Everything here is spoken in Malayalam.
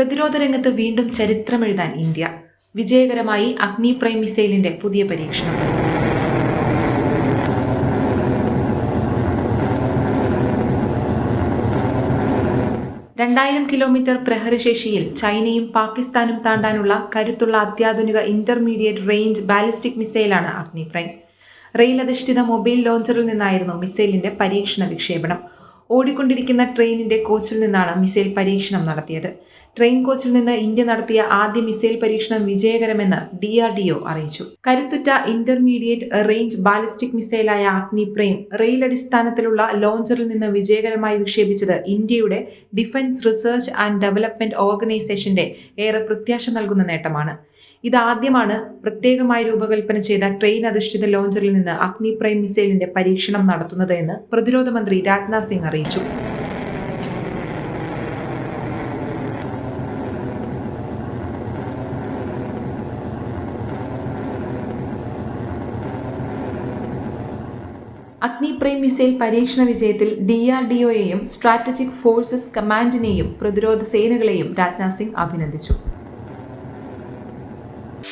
പ്രതിരോധ രംഗത്ത് വീണ്ടും ചരിത്രമെഴുതാൻ ഇന്ത്യ. വിജയകരമായി അഗ്നി പ്രൈം മിസൈലിന്റെ പുതിയ പരീക്ഷണം. രണ്ടായിരം കിലോമീറ്റർ പ്രഹരശേഷിയിൽ ചൈനയും പാകിസ്ഥാനും താണ്ടാനുള്ള കരുത്തുള്ള അത്യാധുനിക ഇന്റർമീഡിയറ്റ് റേഞ്ച് ബാലിസ്റ്റിക് മിസൈലാണ് അഗ്നി പ്രൈം. റെയിൽ അധിഷ്ഠിത മൊബൈൽ ലോഞ്ചറിൽ നിന്നായിരുന്നു മിസൈലിന്റെ പരീക്ഷണ വിക്ഷേപണം. ഓടിക്കൊണ്ടിരിക്കുന്ന ട്രെയിനിന്റെ കോച്ചിൽ നിന്നാണ് മിസൈൽ പരീക്ഷണം നടത്തിയത്. ട്രെയിൻ കോച്ചിൽ നിന്ന് ഇന്ത്യ നടത്തിയ ആദ്യ മിസൈൽ പരീക്ഷണം വിജയകരമെന്ന് ഡി ആർ ഡി ഒ അറിയിച്ചു. കരുത്തുറ്റ ഇന്റർമീഡിയറ്റ് റേഞ്ച് ബാലിസ്റ്റിക് മിസൈലായ അഗ്നി പ്രൈം റെയിൽ അടിസ്ഥാനത്തിലുള്ള ലോഞ്ചറിൽ നിന്ന് വിജയകരമായി വിക്ഷേപിച്ചത് ഇന്ത്യയുടെ ഡിഫൻസ് റിസർച്ച് ആൻഡ് ഡെവലപ്മെന്റ് ഓർഗനൈസേഷന്റെ ഏറെ പ്രത്യാശ നൽകുന്ന നേട്ടമാണ്. ഇതാദ്യമാണ് പ്രത്യേകമായി രൂപകൽപ്പന ചെയ്ത ട്രെയിൻ അധിഷ്ഠിത ലോഞ്ചറിൽ നിന്ന് അഗ്നി പ്രൈം മിസൈലിന്റെ പരീക്ഷണം നടത്തുന്നത് എന്ന് പ്രതിരോധ മന്ത്രി രാജ്നാഥ് സിംഗ് അറിയിച്ചു. അഗ്നി പ്രൈം മിസൈൽ പരീക്ഷണ വിജയത്തിൽ ഡി ആർ ഡി ഒയെയും സ്ട്രാറ്റജിക് ഫോഴ്സസ് കമാൻഡിനെയും പ്രതിരോധ സേനകളെയും രാജ്നാഥ് സിംഗ് അഭിനന്ദിച്ചു.